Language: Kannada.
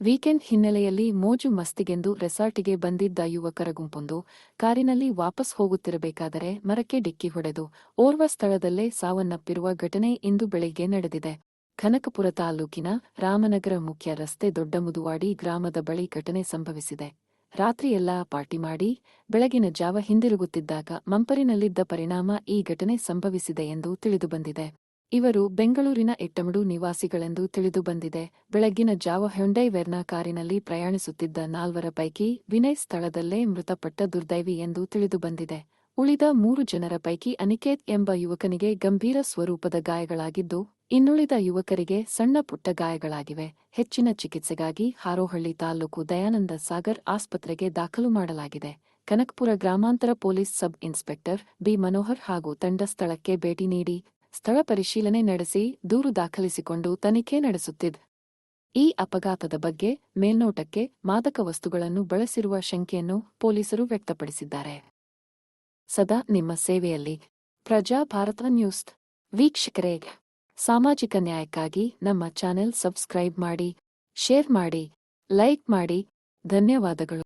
ವೀಕೆಂಡ್ ಹಿನ್ನೆಲೆಯಲ್ಲಿ ಮೋಜು ಮಸ್ತಿಗೆಂದು ರೆಸಾರ್ಟಿಗೆ ಬಂದಿದ್ದ ಯುವಕರ ಗುಂಪೊಂದು ಕಾರಿನಲ್ಲಿ ವಾಪಸ್ ಹೋಗುತ್ತಿರಬೇಕಾದರೆ ಮರಕ್ಕೆ ಡಿಕ್ಕಿ ಹೊಡೆದು ಓರ್ವ ಸ್ಥಳದಲ್ಲೇ ಸಾವನ್ನಪ್ಪಿರುವ ಘಟನೆ ಇಂದು ಬೆಳಿಗ್ಗೆ ನಡೆದಿದೆ. ಕನಕಪುರ ತಾಲೂಕಿನ ರಾಮನಗರ ಮುಖ್ಯ ರಸ್ತೆ ದೊಡ್ಡಮುದುವಾಡಿ ಗ್ರಾಮದ ಬಳಿ ಘಟನೆ ಸಂಭವಿಸಿದೆ. ರಾತ್ರಿಯೆಲ್ಲಾ ಪಾರ್ಟಿ ಮಾಡಿ ಬೆಳಗಿನ ಜಾವ ಹಿಂದಿರುಗುತ್ತಿದ್ದಾಗ ಮಂಪರಿನಲ್ಲಿದ್ದ ಪರಿಣಾಮ ಈ ಘಟನೆ ಸಂಭವಿಸಿದೆ ಎಂದು ತಿಳಿದುಬಂದಿದೆ ಇವರು ಬೆಂಗಳೂರಿನ ಇಟ್ಟಮಡು ನಿವಾಸಿಗಳೆಂದು ತಿಳಿದುಬಂದಿದೆ ಬೆಳಗ್ಗಿನ ಜಾವ ಹ್ಯುಂಡೈ ವೆರ್ನ ಕಾರಿನಲ್ಲಿ ಪ್ರಯಾಣಿಸುತ್ತಿದ್ದ ನಾಲ್ವರ ಪೈಕಿ ವಿನಯ್ ಸ್ಥಳದಲ್ಲೇ ಮೃತಪಟ್ಟ ದುರ್ದೈವಿ ಎಂದು ತಿಳಿದುಬಂದಿದೆ ಉಳಿದ ಮೂರು ಜನರ ಪೈಕಿ ಅನಿಕೇತ್ ಎಂಬ ಯುವಕನಿಗೆ ಗಂಭೀರ ಸ್ವರೂಪದ ಗಾಯಗಳಾಗಿದ್ದು, ಇನ್ನುಳಿದ ಯುವಕರಿಗೆ ಸಣ್ಣ ಪುಟ್ಟ ಗಾಯಗಳಾಗಿವೆ. ಹೆಚ್ಚಿನ ಚಿಕಿತ್ಸೆಗಾಗಿ ಹಾರೋಹಳ್ಳಿ ತಾಲೂಕು ದಯಾನಂದ ಸಾಗರ್ ಆಸ್ಪತ್ರೆಗೆ ದಾಖಲು ಮಾಡಲಾಗಿದೆ. ಕನಕ್ಪುರ ಗ್ರಾಮಾಂತರ police sub inspector B Manohar ಹಾಗೂ ತಂಡ ಸ್ಥಳಕ್ಕೆ ಭೇಟಿ ನೀಡಿ ಸ್ಥಳ ಪರಿಶೀಲನೆ ನಡೆಸಿ ದೂರು ದಾಖಲಿಸಿಕೊಂಡು ತನಿಖೆ ನಡೆಸುತ್ತಿದ್. ಈ ಅಪಘಾತದ ಬಗ್ಗೆ ಮೇಲ್ನೋಟಕ್ಕೆ ಮಾದಕ ವಸ್ತುಗಳನ್ನು ಬಳಸಿರುವ ಶಂಕೆಯನ್ನು ಪೊಲೀಸರು ವ್ಯಕ್ತಪಡಿಸಿದ್ದಾರೆ. ಸದಾ ನಿಮ್ಮ ಸೇವೆಯಲ್ಲಿ ಪ್ರಜಾ ಭಾರತ ನ್ಯೂಸ್. ವೀಕ್ಷಕರೇ, ಸಾಮಾಜಿಕ ನ್ಯಾಯಕ್ಕಾಗಿ ನಮ್ಮ ಚಾನೆಲ್ ಸಬ್ಸ್ಕ್ರೈಬ್ ಮಾಡಿ, ಶೇರ್ ಮಾಡಿ, ಲೈಕ್ ಮಾಡಿ. ಧನ್ಯವಾದಗಳು.